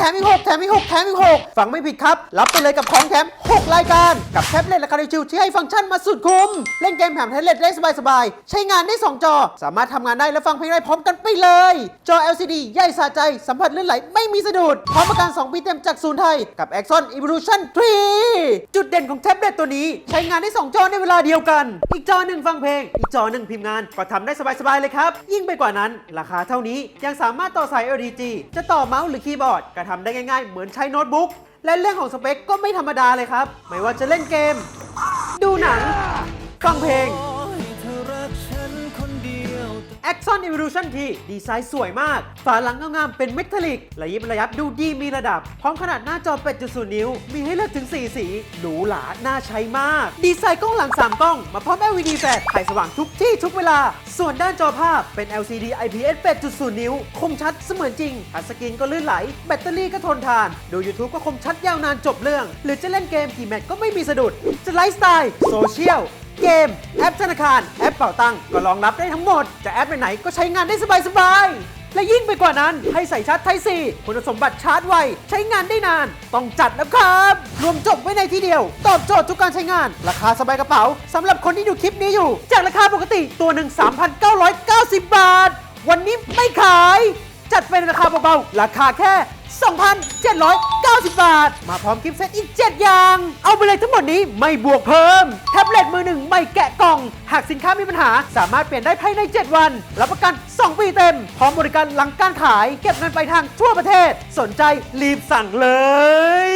แถมอีก6แถมอีก6แถมอีก6ฟังไม่ผิดครับ รับไปเลยกับของแถม 6 รายการ กับแท็บเล็ตราคาชิวที่ให้ฟังก์ชันมาสุดคุ้ม เล่นเกมแถมแท็บเล็ตได้สบายๆ ใช้งานได้ 2 จอ สามารถทำงานได้และฟังเพลงได้พร้อมกันไปเลย จอ LCD ใหญ่สะใจ สัมผัสลื่นไหลไม่มีสะดุด พร้อมประกัน 2 ปีเต็มจากศูนย์ไทย กับ Axon Evolution 3 จุดเด่นของแท็บเล็ตตัวนี้ ใช้งานได้ 2 จอในเวลาเดียวกัน อีกจอหนึ่งฟังเพลง อีกจอหนึ่งพิมพ์งานก็ทำได้สบายๆเลยครับยิ่งไปกว่านั้น ราคาเท่านี้ยังสามารถต่อสาย LDG จะต่อเมาส์หรือคีย์บอร์ดก็ททำได้ง่ายๆ เหมือนใช้โน้ตบุ๊ก และเรื่องของสเปคก็ไม่ธรรมดาเลยครับ ไม่ว่าจะเล่นเกม ดูหนัง ฟังเพลง Axon Evolution T ดีไซน์สวยมาก ฝาหลังงามๆเป็นเมทัลลิกระยิบระยับดูดีมีระดับ พร้อมขนาดหน้าจอ 8.0 นิ้ว มีให้เลือกถึง 4 สี หรูหราน่าใช้มาก ดีไซน์กล้องหลัง 3 กล้อง มาพร้อม LED แฟลชถ่ายสว่างทุกที่ทุกเวลา ส่วนด้านจอภาพเป็น LCD IPS 8.0 นิ้ว คมชัดเสมือนจริงทัชสกรีนก็ลื่นไหล แบตเตอรี่ก็ทนทาน ดู YouTube ก็คมชัดยาวนานจบเรื่อง หรือจะเล่นเกมกี่แมตช์ก็ไม่มีสะดุด จะไลฟ์สไตล์ โซเชียล เกม แอปธนาคาร แอปเป่าตังก็รองรับได้ทั้งหมด จะแอปไหนๆก็ใช้งานได้สบายๆ และยิ่งไปกว่านั้นให้ใส่ชาร์จไทซีคุณสมบัติชาร์จไว ใช้งานได้นาน ต้องจัดแล้วครับ รวมจบไว้ในที่เดียว ตอบโจทย์ทุกการใช้งาน ราคาสบายกระเป๋าสำหรับคนที่ดูคลิปนี้อยู่ จากราคาปกติตัวหนึ่ง3,990 บาท วันนี้ไม่ขาย จัดเป็นราคาเบาๆ ราคาแค่ 2,790 บาท มาพร้อมกิฟต์เซตอีก 7 อย่าง เอาไปเลยทั้งหมดนี้ไม่บวกเพิ่ม แท็บเล็ตมือหนึ่งไม่แกะก ล่อง หากสินค้ามีปัญหาสามารถเปลี่ยนได้ภายใน 7 วัน รับประกัน 2 ปีเต็ม พร้อมบริการหลังการขาย เก็บเงินปลายทางทั่วประเทศ สนใจรีบสั่งเลย